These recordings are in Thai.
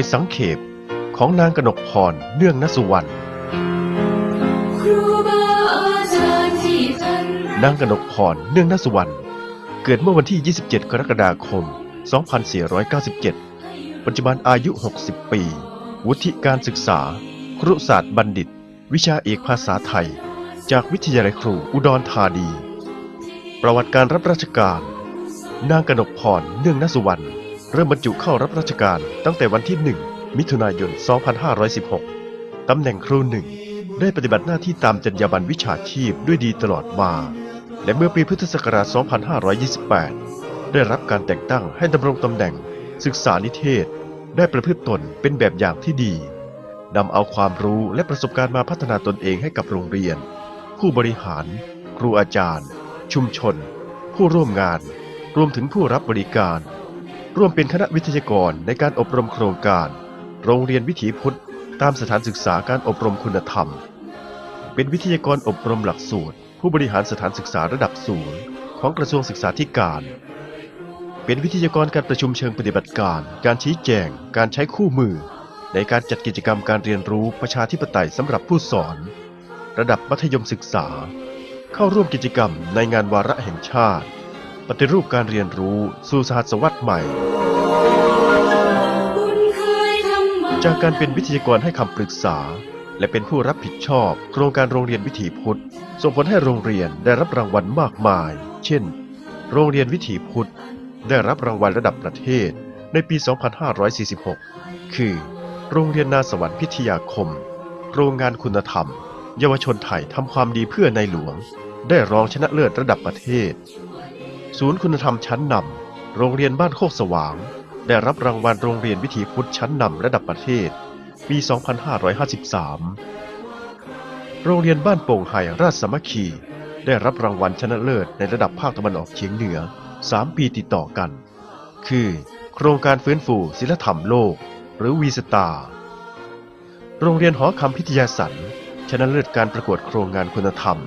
ยสังเขปของนางกนกพรเนื่องนสุวรรณครูบาอาจารย์ที่ท่านนางกนกพรเนื่องนสุวรรณเกิดเมื่อวันที่ 27 กรกฎาคม 2497 ปัจจุบันอายุ 60 ปี วุฒิการศึกษา ครุศาสตร์บัณฑิต วิชาเอกภาษาไทย จากวิทยาลัยครูอุดรธานี ประวัติการรับราชการ นางกนกพรเนื่องนสุวรรณ เริ่มบรรจุเข้ารับราชการตั้งแต่วันที่ 1 มิถุนายน 2516 ตำแหน่งครูหนึ่งได้ปฏิบัติหน้าที่ตามจรรยาบรรณวิชาชีพด้วยดีตลอดมา และเมื่อปีพุทธศักราช 2528 ได้รับการแต่งตั้งให้ดำรงตำแหน่ง ศึกษานิเทศ ได้ประพฤติตนเป็นแบบอย่างที่ดีนำเอาความรู้และประสบการณ์มาพัฒนาตนเองให้กับโรงเรียน ผู้บริหาร ครูอาจารย์ ชุมชน ผู้ร่วมงาน รวมถึงผู้รับบริการ ร่วมเป็นคณะวิทยากรในการอบรมโครงการ โรงเรียนวิถีพุทธ ตามสถานศึกษาการอบรมคุณธรรม เป็นวิทยากรอบรมหลักสูตร ผู้บริหารสถานศึกษาระดับสูงของกระทรวงศึกษาธิการ เป็นวิทยากรการประชุมเชิงปฏิบัติการ การชี้แจง การใช้คู่มือ ในการจัดกิจกรรมการเรียนรู้ประชาธิปไตยสำหรับผู้สอน ระดับมัธยมศึกษา เข้าร่วมกิจกรรมในงานวาระแห่งชาติ ปฏิรูปการเรียนรู้สู่สหัสวรรษใหม่บุญเคยทำมาจากการเป็นวิทยากรให้คำปรึกษา และเป็นผู้รับผิดชอบ โครงการโรงเรียนวิถีพุทธ ส่งผลให้โรงเรียนได้รับรางวัลมากมาย เช่น โรงเรียนวิถีพุทธ ได้รับรางวัลระดับประเทศในปี 2546 คือ โรงเรียนนาสวรรค์พิทยาคม โรงงานคุณธรรม เยาวชนไทยทำความดีเพื่อในหลวง ได้รองชนะเลิศระดับประเทศ ศูนย์คุณธรรมชั้นนำโรงเรียนบ้านโคกสว่าง ได้รับรางวัลโรงเรียนวิถีพุทธชั้นนำระดับประเทศปี 2553 โรงเรียนบ้านโป่งไห่ราชสมัคคี ได้รับรางวัลชนะเลิศในระดับภาคตะวันออกเฉียงเหนือ 3 ปีติดต่อกัน คือ โครงการฟื้นฟูศิลธรรมโลก หรือวีสตา โรงเรียนหอคำพิทยาสันชนะเลิศการประกวดโครงงานคุณธรรม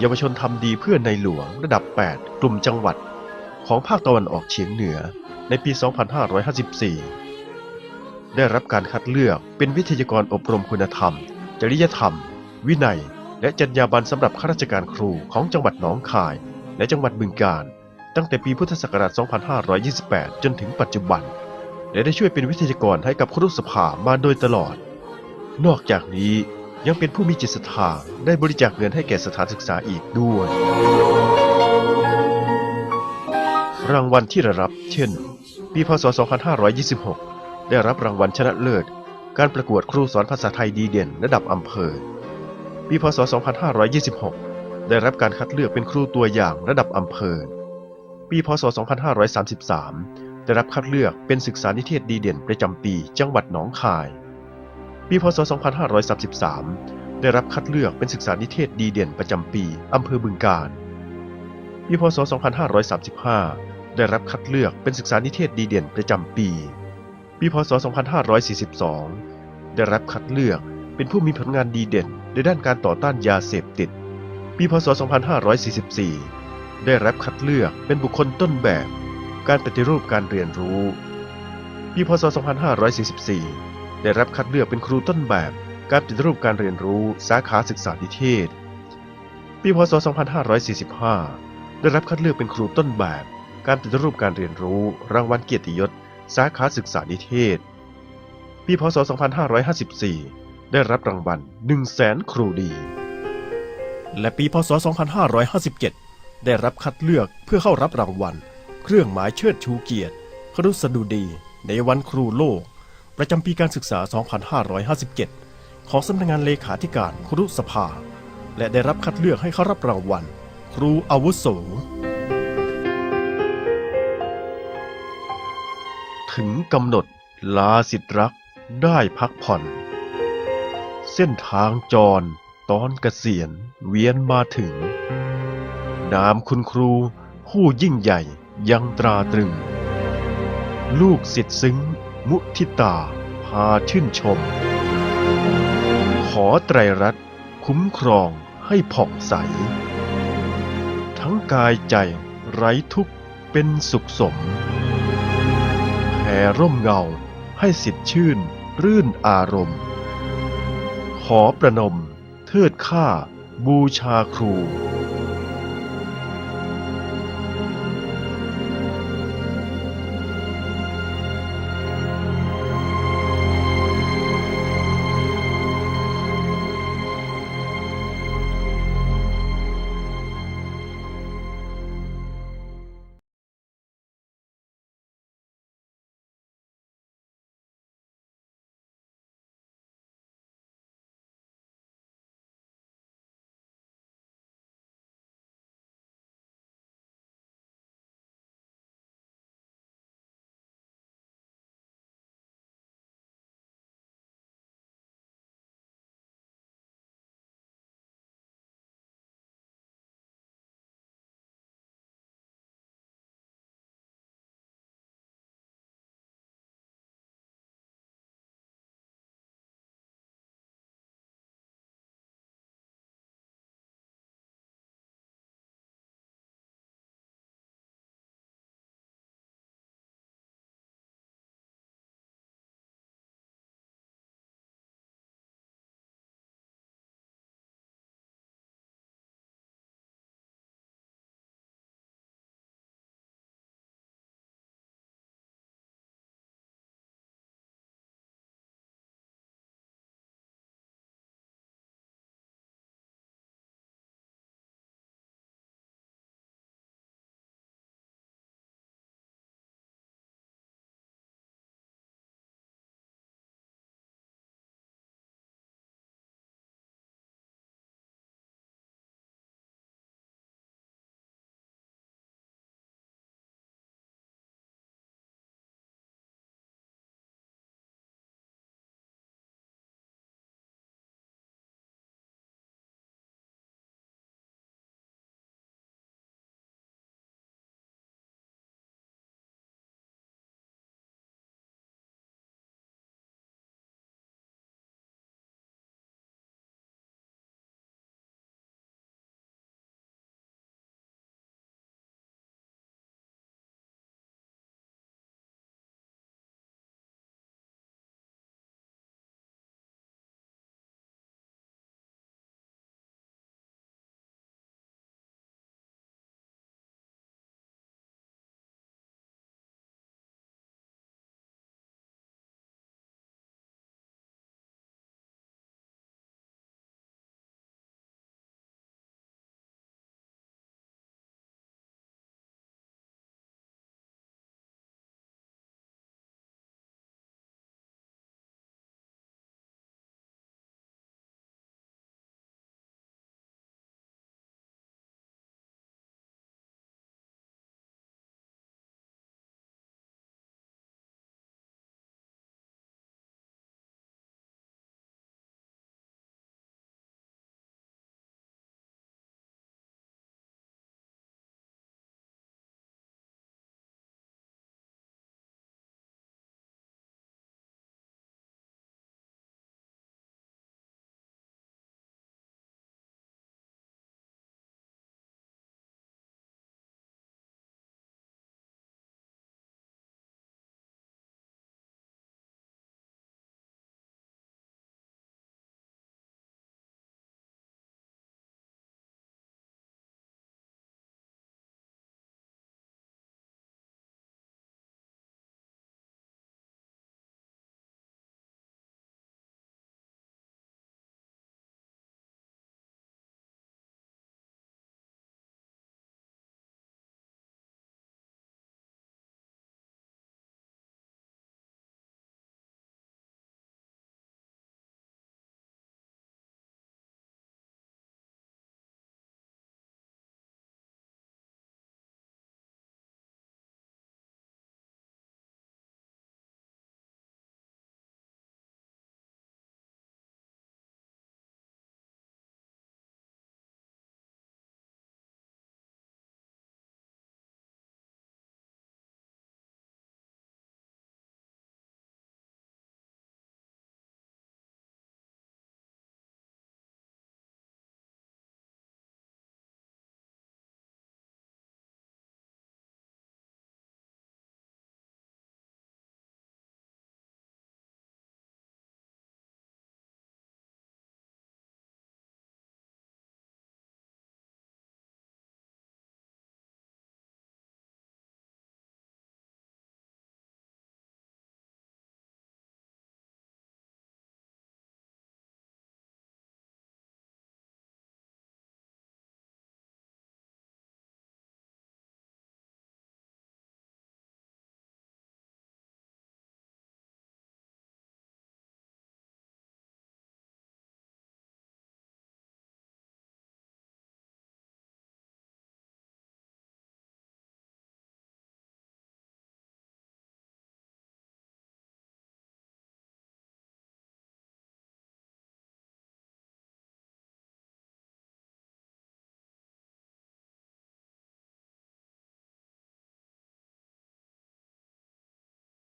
เยาวชนทำดีเพื่อในหลวงระดับ 8 กลุ่มจังหวัด ของภาคตะวันออกเฉียงเหนือในปี 2554 ได้รับการคัดเลือกเป็นวิทยากรอบรมคุณธรรม จริยธรรม วินัย และจรรยาบรรณสำหรับข้าราชการครูของจังหวัดหนองคาย และจังหวัดบึงกาฬตั้งแต่ปีพุทธศักราช 2528 จนถึงปัจจุบัน และได้ช่วยเป็นวิทยากรให้กับครุสภามาโดยตลอด นอกจากนี้ ยังเป็นผู้มีจิตศรัทธาได้บริจาคเงินให้แก่สถานศึกษาอีกด้วย รางวัลที่ได้รับ เช่น ปีพศ 2526 ได้รับรางวัลชนะเลิศ การประกวดครูสอนภาษาไทยดีเด่น ระดับอำเภอ ปีพศ 2526 ได้รับการคัดเลือกเป็นครูตัวอย่างระดับอำเภอ ปีพศ 2533 ได้รับคัดเลือกเป็นศึกษานิเทศดีเด่นประจำปี จังหวัดหนองคาย ปีพศ 2533 ได้รับคัดเลือกเป็นศึกษานิเทศดีเด่นประจำปีอำเภอบึงกาฬปีพศ 2535 ได้รับคัดเลือกเป็นศึกษานิเทศดีเด่นประจำปี ปีพศ 2542 ได้รับคัดเลือกเป็นผู้มีผลงานดีเด่นในด้านการต่อต้านยาเสพติด ปีพศ 2544 ได้รับคัดเลือกเป็นบุคคลต้นแบบ การปฏิรูปการเรียนรู้ ปีพศ 2544 ได้รับคัดเลือกเป็นครูต้นแบบ การปฏิรูปการเรียนรู้สาขาศึกษานิเทศ ปีพศ 2545 ได้รับคัดเลือกเป็นครูต้นแบบ การปฏิรูปการเรียนรู้ รางวัลเกียรติยศ สาขาศึกษานิเทศ ปีพศ 2554 ได้รับรางวัล1 0 0 0 0แสนครูดี และปีพศ 2557 ได้รับคัดเลือกเพื่อเข้ารับรางวัล เครื่องหมายเชิดชูเกียรติครุสดุดี ในวันครูโลก ประจำปีการศึกษา 2557 ของสำนักงานเลขาธิการครุสภา และได้รับคัดเลือกให้เข้ารับรางวัล ครูอาวุโส ถึงกำหนดลาสิทธรักได้พักผ่อน เส้นทางจรตอนเกษียณเวียนมาถึง นามคุณครูผู้ยิ่งใหญ่ยังตราตรึง ลูกศิษย์ซึ้ง มุทิตา พาชื่นชม ขอไตรรัตน์คุ้มครองให้ผ่องใส ทั้งกายใจไร้ทุกข์เป็นสุขสมแผ่ร่มเงาให้สิทธิ์ชื่นรื่นอารมณ์ ขอประนมเทิดข้าบูชาครู